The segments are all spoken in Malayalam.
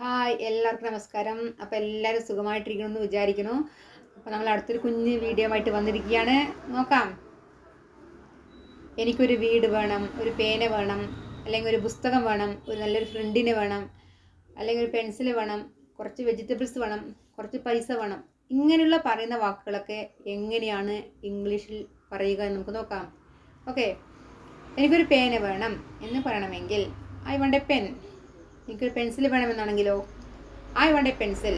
ഹായ് എല്ലാവർക്കും നമസ്കാരം. അപ്പോൾ എല്ലാവരും സുഖമായിട്ടിരിക്കണമെന്ന് വിചാരിക്കുന്നു. അപ്പോൾ നമ്മൾ അടുത്തൊരു കുഞ്ഞ് വീഡിയോ ആയിട്ട് വന്നിരിക്കുകയാണ്. നോക്കാം. എനിക്കൊരു വീട് വേണം ഒരു പേന വേണം അല്ലെങ്കിൽ ഒരു പുസ്തകം വേണം ഒരു നല്ലൊരു ഫ്രണ്ടിന് വേണം അല്ലെങ്കിൽ ഒരു പെൻസിൽ വേണം കുറച്ച് വെജിറ്റബിൾസ് വേണം കുറച്ച് പൈസ വേണം. ഇങ്ങനെയുള്ള പറയുന്ന വാക്കുകളൊക്കെ എങ്ങനെയാണ് ഇംഗ്ലീഷിൽ പറയുക എന്ന് നമുക്ക് നോക്കാം. ഓക്കെ എനിക്കൊരു പേന വേണം എന്ന് പറയണമെങ്കിൽ ഐ വണ്ട് എ പെൻ എനിക്കൊരു pencil വേണമെന്നാണെങ്കിലോ? I want a pencil.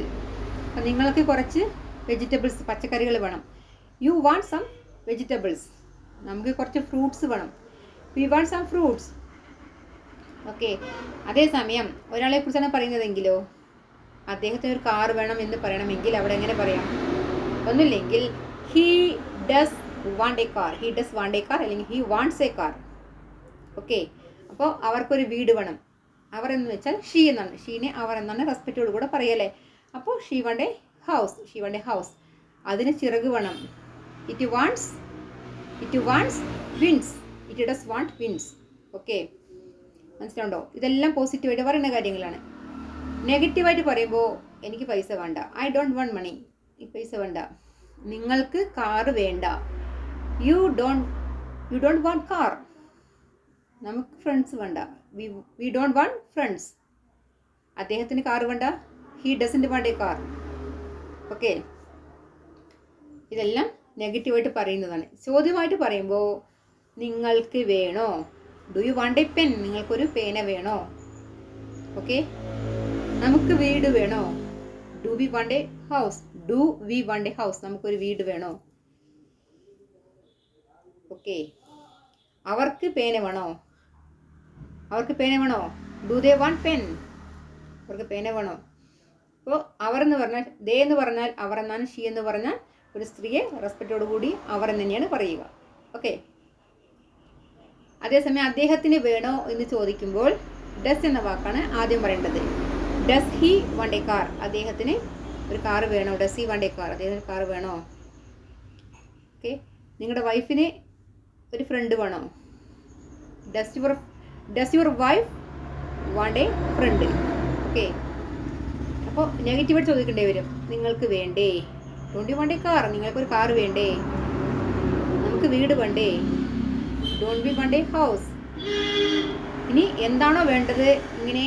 അപ്പം നിങ്ങൾക്ക് കുറച്ച് വെജിറ്റബിൾസ് പച്ചക്കറികൾ വേണം. You want some vegetables. നമുക്ക് കുറച്ച് ഫ്രൂട്ട്സ് വേണം. We want some fruits. Okay. അതേസമയം ഒരാളെ കുറിച്ചാണ് പറയുന്നതെങ്കിലോ? അദ്ദേഹത്തിന് ഒരു കാർ വേണം എന്ന് പറയണമെങ്കിൽ അവിടെ എങ്ങനെ പറയാം? ഒന്നുമില്ലെങ്കിൽ he does want a car he does want a car അല്ലെങ്കിൽ he wants a car okay. അപ്പോൾ അവർക്കൊരു വീട് വേണം. അവർ എന്ന് വെച്ചാൽ ഷീ എന്നാണ്. ഷീനെ അവർ എന്നാണ് റെസ്പെക്റ്റോട് കൂടെ പറയല്ലേ? അപ്പോൾ she want a house she want a house അതിന് ചിറക് വേണം. It wants it wants wings it does want wings okay മനസ്സിലുണ്ടോ ഇതെല്ലാം പോസിറ്റീവായിട്ട് പറയുന്ന കാര്യങ്ങളാണ്. നെഗറ്റീവായിട്ട് പറയുമ്പോൾ എനിക്ക് പൈസ വേണ്ട. ഐ ഡോണ്ട് വൺ മണി ഈ പൈസ വേണ്ട. നിങ്ങൾക്ക് കാറ് വേണ്ട. You don't you don't want car നമുക്ക് ഫ്രണ്ട്സ് വേണ്ട. We we don't want friends അദ്ദേഹത്തിന് കാർ വേണ്ട. He doesn't want a car okay ഇതെല്ലാം നെഗറ്റീവായിട്ട് പറയുന്നതാണ്. ചോദ്യമായിട്ട് പറയുമ്പോൾ നിങ്ങൾക്ക് വേണോ? Do you want a pen നിങ്ങൾക്കൊരു പേന വേണോ? ഓക്കെ നമുക്ക് വീട് വേണോ? Do we want a house do we want a house നമുക്കൊരു വീട് വേണോ? ഓക്കെ അവർക്ക് പേന വേണോ? അവർക്ക് പേന വേണോ? ഡു ദേ വാണ്ട് പെൻ അവർക്ക് പേന വേണോ? അപ്പോൾ അവർ എന്ന് പറഞ്ഞാൽ ദേ എന്ന് പറഞ്ഞാൽ അവർ എന്നാണ് ഷീ എന്ന് പറഞ്ഞാൽ ഒരു സ്ത്രീയെ റെസ്പെക്റ്റോടു കൂടി അവർ എന്ന് തന്നെയാണ് പറയുക. ഓക്കെ അതേസമയം അദ്ദേഹത്തിന് വേണോ എന്ന് ചോദിക്കുമ്പോൾ ഡസ് എന്ന വാക്കാണ് ആദ്യം പറയേണ്ടത്. ഡസ് ഹി എ കാർ അദ്ദേഹത്തിന് ഒരു കാർ വേണോ? ഡസ് ഹി എ കാർ അദ്ദേഹത്തിന് കാർ വേണോ? ഓക്കെ നിങ്ങളുടെ വൈഫിന് ഒരു ഫ്രണ്ട് വേണോ? Does your does your wife want a friend okay അപ്പോൾ നെഗറ്റീവായിട്ട് ചോദിക്കേണ്ടി വരും. നിങ്ങൾക്ക് വേണ്ടേ? Don't you want a car നിങ്ങൾക്കൊരു കാർ വേണ്ടേ? നമുക്ക് വീട് വേണ്ടേ? Don't be want a house ഇനി എന്താണോ വേണ്ടത്? ഇങ്ങനെ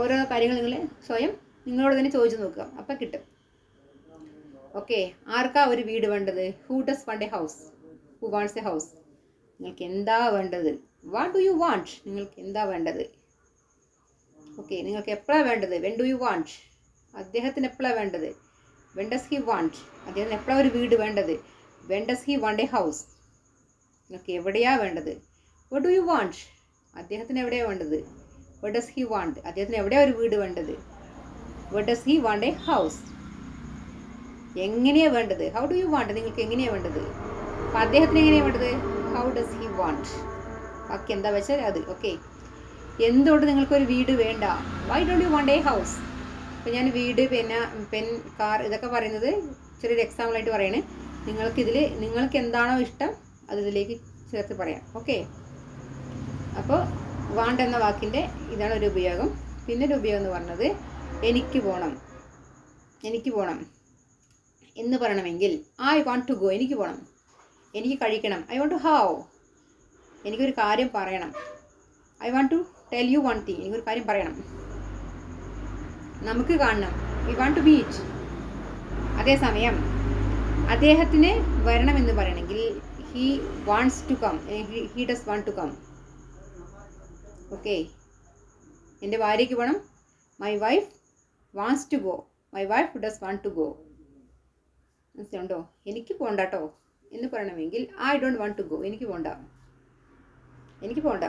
ഓരോ കാര്യങ്ങൾ നിങ്ങൾ സ്വയം നിങ്ങളോട് തന്നെ ചോദിച്ചു നോക്കുക. അപ്പം കിട്ടും. ഓക്കെ ആർക്കാ ഒരു വീട് വേണ്ടത്? Who does want a house who wants a house നിങ്ങൾക്ക് എന്താ വേണ്ടത്? വാട്ട് ഡു യു വാണ്ട് നിങ്ങൾക്ക് എന്താ വേണ്ടത്? ഓക്കെ നിങ്ങൾക്ക് എപ്പോഴാണ് വേണ്ടത്? വെൻ ഡു യു വാണ്ട് അദ്ദേഹത്തിന് എപ്പോഴാണ് വേണ്ടത്? വെൻ ഡസ് ഹി വാണ്ട് അദ്ദേഹത്തിന് എപ്പോഴാണ് ഒരു വീട് വേണ്ടത്? When does he want a house നിങ്ങൾക്ക് എവിടെയാ വേണ്ടത്? വട്ട് ഡു യു വാണ്ട് അദ്ദേഹത്തിന് എവിടെയാണ് വേണ്ടത്? വട്ട് ഡസ് ഹി വാണ്ട് അദ്ദേഹത്തിന് എവിടെയാണ് ഒരു വീട് വേണ്ടത്? What does he want a house എങ്ങനെയാണ് വേണ്ടത്? ഹൗ ഡു യു വാണ്ട് നിങ്ങൾക്ക് എങ്ങനെയാണ് വേണ്ടത്? അപ്പം അദ്ദേഹത്തിന് എങ്ങനെയാണ് വേണ്ടത്? ഹൗ ഡസ് ഹി വാണ്ട് ബാക്കി എന്താ വെച്ചാൽ അത് ഓക്കെ എന്തുകൊണ്ട് നിങ്ങൾക്കൊരു വീട് വേണ്ട? Why don't you want a house അപ്പോൾ ഞാൻ വീട് പിന്നെ പെൻ കാർ ഇതൊക്കെ പറയുന്നത് ചെറിയൊരു എക്സാമ്പിളായിട്ട് പറയണേ. നിങ്ങൾക്കിതിൽ നിങ്ങൾക്ക് എന്താണോ ഇഷ്ടം അത് ഇതിലേക്ക് ചേർത്ത് പറയാം ഓക്കെ അപ്പോൾ വാണ്ട് എന്ന വാക്കിന്റെ ഇതാണ് ഒരു ഉപയോഗം. പിന്നെ ഒരു ഉപയോഗം എന്ന് പറഞ്ഞത് എനിക്ക് പോകണം എനിക്ക് പോകണം എന്ന് പറയണമെങ്കിൽ ഐ വാണ്ട് ടു ഗോ എനിക്ക് പോകണം എനിക്ക് കഴിക്കണം. ഐ വോണ്ട് ടു ഹാവ് എനിക്കൊരു കാര്യം പറയണം. I want to tell you one thing എനിക്കൊരു കാര്യം പറയണം. നമുക്ക് കാണണം. വി വാണ്ട് ടു മീറ്റ് അതേസമയം അദ്ദേഹത്തിന് വരണമെന്ന് പറയണമെങ്കിൽ he wants to come he does want to come okay എന്റെ ഭാര്യയ്ക്ക് വേണം my wife wants to go my wife does want to go മനസ്സിലുണ്ടോ എനിക്ക് പോകണ്ട കേട്ടോ എന്ന് പറയണമെങ്കിൽ I don't want to go എനിക്ക് പോകണ്ട എനിക്ക് പോകണ്ട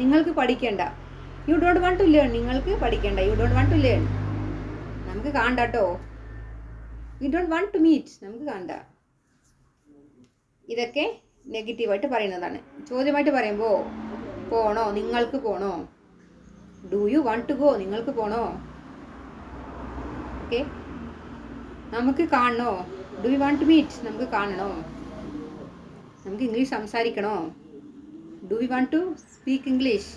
നിങ്ങൾക്ക് പഠിക്കേണ്ട. You don't want to learn നിങ്ങൾക്ക് പഠിക്കേണ്ട. You don't want to learn നമുക്ക് കാണണ്ട കേട്ടോ you don't want to meet നമുക്ക് കാണണ്ട. ഇതൊക്കെ നെഗറ്റീവായിട്ട് പറയുന്നതാണ്. ചോദ്യമായിട്ട് പറയുമ്പോൾ പോണോ? നിങ്ങൾക്ക് പോണോ? Do you want to go നിങ്ങൾക്ക് പോണോ? ഓക്കെ നമുക്ക് കാണണോ? Do you want to meet നമുക്ക് കാണണോ? നമുക്ക് English സംസാരിക്കണോ? Do you want to speak English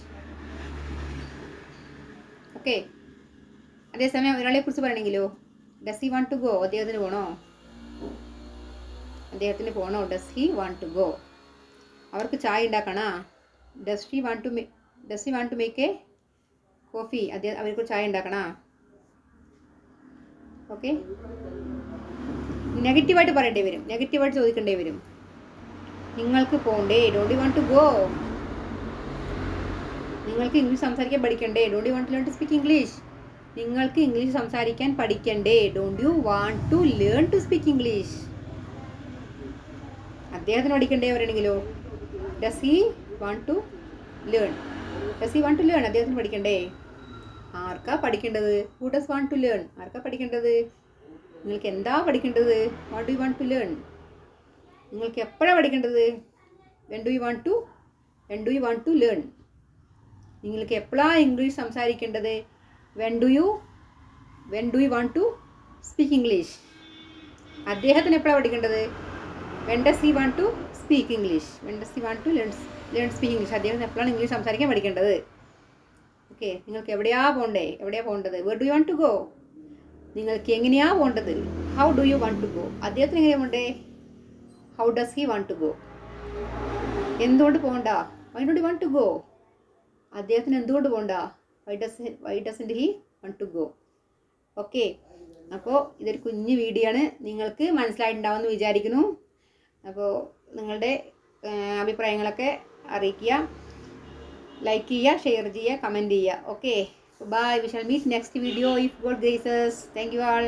okay അതേസമയം ഒരാളെക്കുറിച്ച് പറയണമെങ്കിലോ does he want to go അദ്ദേഹത്തിന് പോണോ? അദ്ദേഹത്തിന് പോണോ? Does he want to go അവർക്ക് ചായ ഉണ്ടാക്കണോ? Does he want to may does he want to make a coffee അദ്ദേഹം അവർക്ക് ചായ ഉണ്ടാക്കണോ? ഓക്കെ നെഗറ്റീവായിട്ട് പറയേണ്ടി വരും. നെഗറ്റീവായിട്ട് ചോദിക്കേണ്ടി വരും. നിങ്ങൾക്ക് പോണ്ടേ? Don't you want to go നിങ്ങൾക്ക് ഇംഗ്ലീഷ് സംസാരിക്കാൻ പഠിക്കണ്ടേ? Don't you want to learn to speak English നിങ്ങൾക്ക് ഇംഗ്ലീഷ് സംസാരിക്കാൻ പഠിക്കണ്ടേ? Don't you want to learn to speak English അദ്ദേഹത്തിന് പഠിക്കണ്ടേ പറയണെങ്കിലോ? Does he want to learn does he want to learn അദ്ദേഹത്തിന് പഠിക്കണ്ടേ? ആർക്കാ പഠിക്കേണ്ടത്? Who does want to learn ആർക്കാ പഠിക്കേണ്ടത്? നിങ്ങൾക്ക് എന്താ പഠിക്കേണ്ടത്? What you want to learn നിങ്ങൾക്ക് എപ്പോഴാണ് പഠിക്കേണ്ടത്? When do you want to when do you want to learn നിങ്ങൾക്ക് എപ്പോഴാണ് ഇംഗ്ലീഷ് സംസാരിക്കേണ്ടത്? When do you when do you want to speak English അദ്ദേഹത്തിന് എപ്പോഴാണ് പഠിക്കേണ്ടത്? When does you want to speak English when does you want to learn learn speak English അദ്ദേഹത്തിന് എപ്പോഴാണ് ഇംഗ്ലീഷ് സംസാരിക്കാൻ പഠിക്കേണ്ടത്? ഓക്കെ നിങ്ങൾക്ക് എവിടെയാ പോണ്ടേ? എവിടെയാ പോകേണ്ടത് where do you want to go നിങ്ങൾക്ക് എങ്ങനെയാ പോകേണ്ടത് how do you want to go അദ്ദേഹത്തിന് എങ്ങനെയാ പോകണ്ടേ how does he want to go എന്തുകൊണ്ട് പോകണ്ട? Why don't you want to go അദ്ദേഹത്തിന് എന്തുകൊണ്ട് പോകണ്ട? Why does why doesn't he want to go okay അപ്പോൾ ഇതൊരു കുഞ്ഞു വീഡിയോ ആണ്. നിങ്ങൾക്ക് മനസ്സിലായിട്ടുണ്ടാവുമെന്ന് വിചാരിക്കുന്നു. അപ്പോൾ നിങ്ങളുടെ അഭിപ്രായങ്ങളൊക്കെ അറിയിക്കുക. ലൈക്ക് ചെയ്യുക ഷെയർ ചെയ്യുക കമന്റ് ചെയ്യുക. Okay bye we shall meet next video if God graces thank you all